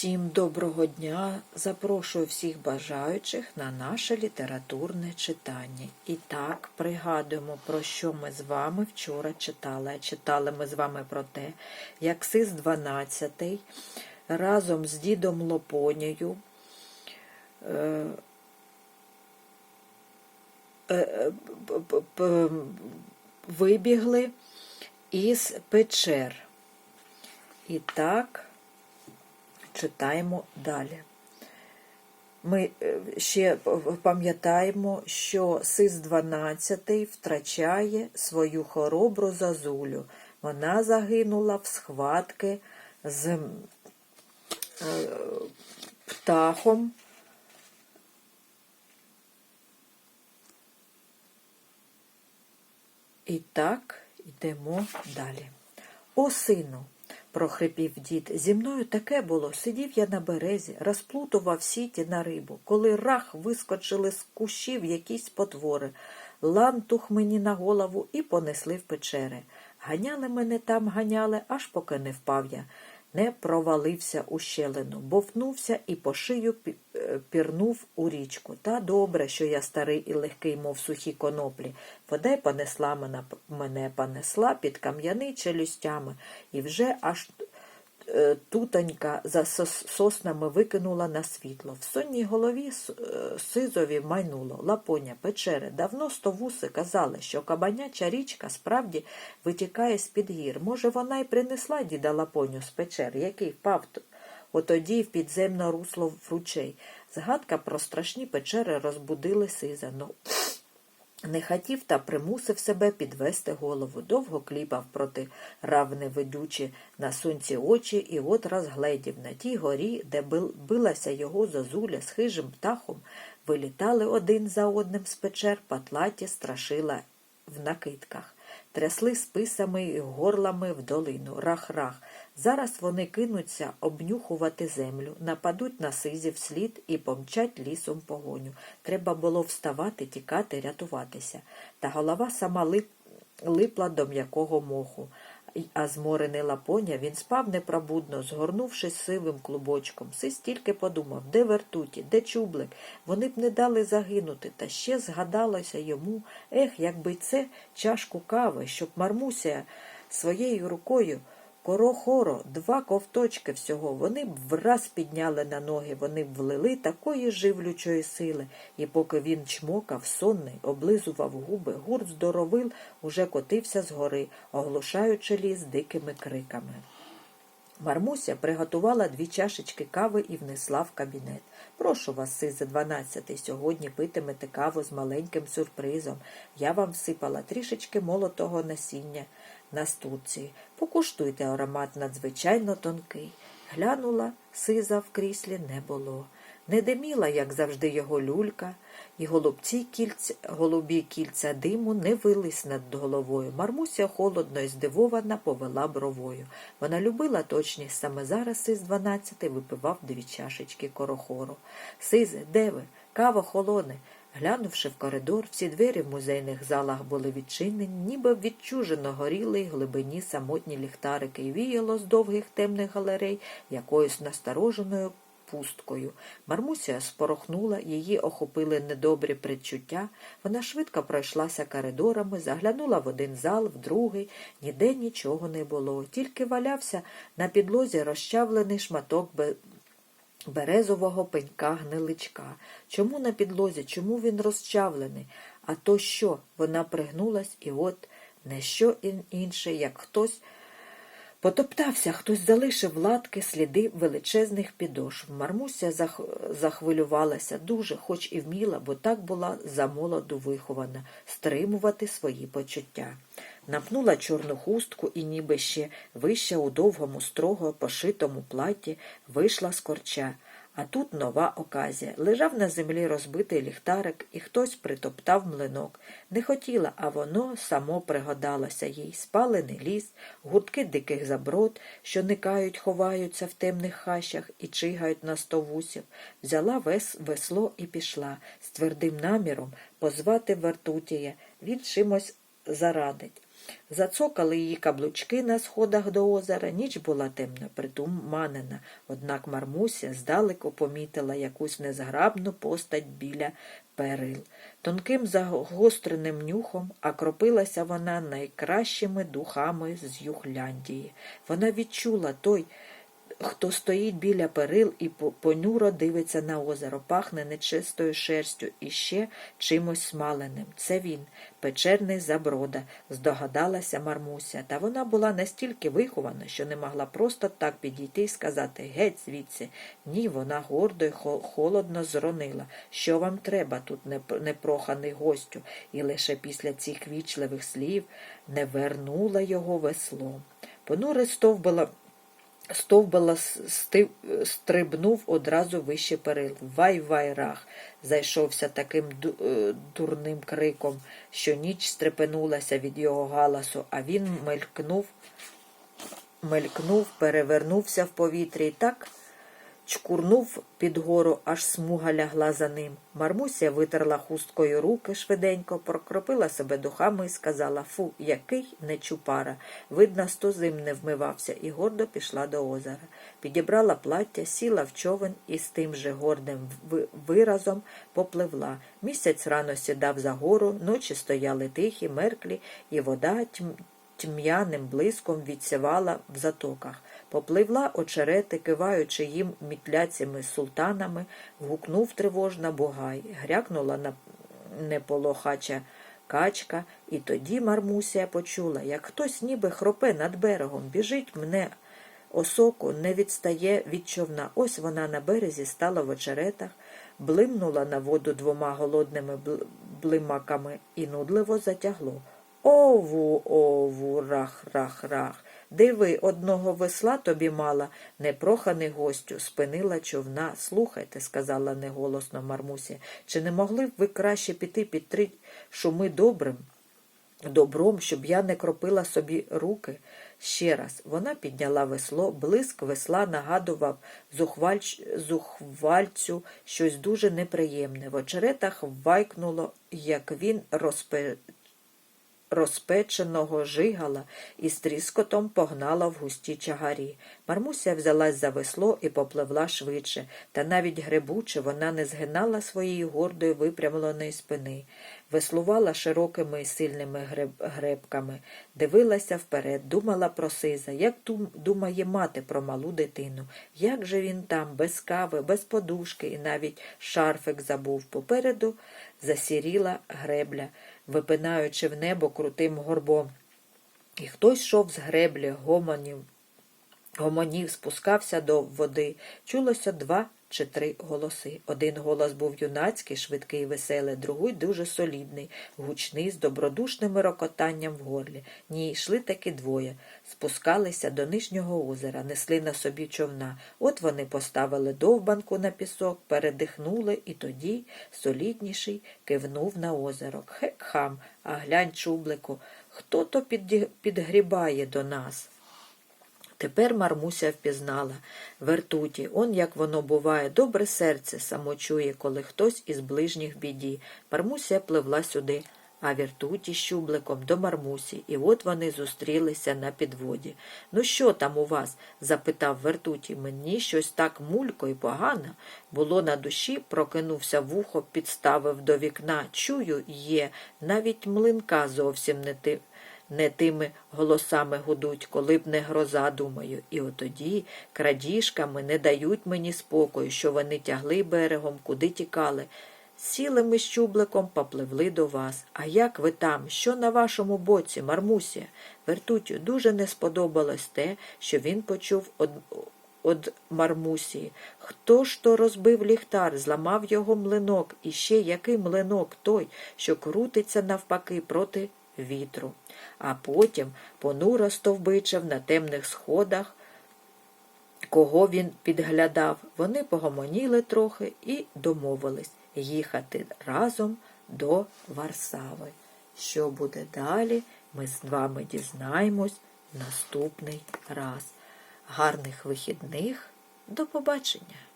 Усім доброго дня! Запрошую всіх бажаючих на наше літературне читання. І так, пригадуємо, про що ми з вами вчора читали. Читали ми з вами про те, як Сис 12 разом з дідом Лопонею е, е, п- вибігли із печер. І так, читаємо далі. Ми е, ще пам'ятаємо, що Сис 12 втрачає свою хоробру зазулю. Вона загинула в схватки з е, птахом. І так йдемо далі. О, сину, прохрипів дід, зі мною таке було. Сидів я на березі, розплутував сіті на рибу. Коли рах вискочили з кущів якісь потвори, лантух мені на голову і понесли в печери. Ганяли мене там, ганяли, аж поки не впав я. Не провалився у щелину, бовнувся і по шию е, пірнув у річку. Та добре, що я старий і легкий, мов сухі коноплі. Вода й понесла мене, мене понесла під кам'яни челюстями, і вже аж тутонька за соснами викинула на світло. В сонній голові е, сизові майнуло. Лапоня, печери. Давно стовуси казали, що кабаняча річка справді витікає з-під гір. Може, вона й принесла діда Лапоню з печер, який впав отоді в підземне русло в ручей. Згадка про страшні печери розбудили сиза. Не хотів та примусив себе підвести голову. Довго кліпав проти равни ведучі на сонці очі, і от розгледів на тій горі, де билася його зозуля з хижим птахом, вилітали один за одним з печер патлаті страшила в накидках. Трясли списами і горлами в долину. Рах-рах. Зараз вони кинуться обнюхувати землю, нападуть на сизів слід і помчать лісом погоню. Треба було вставати, тікати, рятуватися. Та голова сама лип, липла до м'якого моху. А зморений лапоня він спав непробудно, згорнувшись сивим клубочком. Сис тільки подумав, де вертуті, де чублик. Вони б не дали загинути. Та ще згадалося йому, ех, якби це чашку кави, щоб Мармуся своєю рукою Коро-хоро, два ковточки всього, вони б враз підняли на ноги, вони б влили такої живлючої сили, і поки він чмокав, сонний, облизував губи, гурт здоровил уже котився згори, оглушаючи ліс дикими криками. Мармуся приготувала дві чашечки кави і внесла в кабінет. Прошу вас, сизе дванадцятий, сьогодні питимете каву з маленьким сюрпризом. Я вам всипала трішечки молотого насіння на студці. Покуштуйте аромат надзвичайно тонкий. Глянула, сиза в кріслі не було. Не диміла, як завжди, його люлька, і голубці кільця, голубі кільця диму не вились над головою. Мармуся холодно і здивована повела бровою. Вона любила точність, саме зараз сиз дванадцятий випивав дві чашечки корохору. Сизе, де ви? Кава холоне. Глянувши в коридор, всі двері в музейних залах були відчинені, ніби відчужено горіли й глибині самотні ліхтарики, віяло з довгих темних галерей якоюсь настороженою пусткою. Мармуся спорохнула, її охопили недобрі предчуття. Вона швидко пройшлася коридорами, заглянула в один зал, в другий. Ніде нічого не було, тільки валявся на підлозі розчавлений шматок бе- березового пенька гниличка. Чому на підлозі? Чому він розчавлений? А то що? Вона пригнулась, і от не що інше, як хтось Потоптався, хтось залишив латки сліди величезних підошв. Мармуся зах- захвилювалася дуже, хоч і вміла, бо так була замолоду вихована, стримувати свої почуття. Напнула чорну хустку і ніби ще вище у довгому, строго пошитому платі вийшла з корча. А тут нова оказія. Лежав на землі розбитий ліхтарик, і хтось притоптав млинок. Не хотіла, а воно само пригадалося їй. Спалений ліс, гуртки диких заброд, що никають, ховаються в темних хащах і чигають на сто вусів. Взяла вес, весло і пішла з твердим наміром позвати Вертутія. Він чимось зарадить. Зацокали її каблучки на сходах до озера. Ніч була темна, притуманена. Однак Мармуся здалеку помітила якусь незграбну постать біля перил. Тонким загостреним нюхом окропилася вона найкращими духами з Юхляндії. Вона відчула той хто стоїть біля перил і по- понуро дивиться на озеро, пахне нечистою шерстю і ще чимось смаленим. Це він, печерний заброда, здогадалася Мармуся, та вона була настільки вихована, що не могла просто так підійти і сказати геть звідси. Ні, вона гордо й холодно зронила. Що вам треба тут, неп- непроханий гостю? І лише після цих вічливих слів не вернула його весло. Понуре стовбила Стовбала стрибнув одразу вище перил. Вай вай рах. Зайшовся таким е, дурним криком, що ніч стрепенулася від його галасу, а він мелькнув, мелькнув, перевернувся в повітрі і так чкурнув під гору, аж смуга лягла за ним. Мармуся витерла хусткою руки швиденько, прокропила себе духами і сказала Фу, який нечупара. Видно, сто зим не вмивався, і гордо пішла до озера. Підібрала плаття, сіла в човен і з тим же гордим виразом попливла. Місяць рано сідав за гору, ночі стояли тихі, мерклі, і вода тьмяним блиском відсівала в затоках. Попливла очерети, киваючи їм мітляцями султанами, гукнув тривожно бугай, грякнула на неполохача качка, і тоді Мармусія почула, як хтось ніби хропе над берегом, біжить мене осоку, не відстає від човна. Ось вона на березі стала в очеретах, блимнула на воду двома голодними бл- блимаками і нудливо затягло. Ову, ову, рах, рах, рах. Диви, одного весла тобі мала, непроханий гостю, спинила човна. Слухайте, сказала неголосно Мармуся, чи не могли б ви краще піти під три шуми добрим? Добром, щоб я не кропила собі руки. Ще раз вона підняла весло, блиск весла нагадував зухвальч... зухвальцю щось дуже неприємне. В очеретах вайкнуло, як він розпе розпеченого жигала і з тріскотом погнала в густі чагарі. Мармуся взялась за весло і попливла швидше, та навіть гребуче вона не згинала своєї гордої випрямленої спини, веслувала широкими і сильними греб... гребками, дивилася вперед, думала про сиза, як дум... думає мати про малу дитину. Як же він там, без кави, без подушки, і навіть шарфик забув. Попереду засіріла гребля випинаючи в небо крутим горбом. І хтось йшов з греблі, гомонів, гомонів, спускався до води. Чулося два чи три голоси. Один голос був юнацький, швидкий і веселий, другий дуже солідний, гучний, з добродушним рокотанням в горлі. Ні, йшли таки двоє. Спускалися до нижнього озера, несли на собі човна. От вони поставили довбанку на пісок, передихнули, і тоді солідніший кивнув на озеро. Хек хам, а глянь, чублику, хто то підгрібає до нас? Тепер Мармуся впізнала вертуті, он як воно буває, добре серце само чує, коли хтось із ближніх біді. Мармуся пливла сюди, а вертуті щубликом до Мармусі, і от вони зустрілися на підводі. Ну що там у вас? запитав вертуті. Мені щось так мулько і погано. Було на душі, прокинувся вухо, підставив до вікна. Чую, є, навіть млинка зовсім не ти не тими голосами гудуть, коли б не гроза, думаю. І отоді крадіжками не дають мені спокою, що вони тягли берегом, куди тікали. Сіли ми з чубликом, попливли до вас. А як ви там? Що на вашому боці, Мармуся? Вертутю дуже не сподобалось те, що він почув од, од Мармусії. Хто ж то розбив ліхтар, зламав його млинок, і ще який млинок той, що крутиться навпаки проти вітру. А потім понуро стовбичив на темних сходах, кого він підглядав. Вони погомоніли трохи і домовились їхати разом до Варсави. Що буде далі, ми з вами дізнаємось наступний раз. Гарних вихідних. До побачення!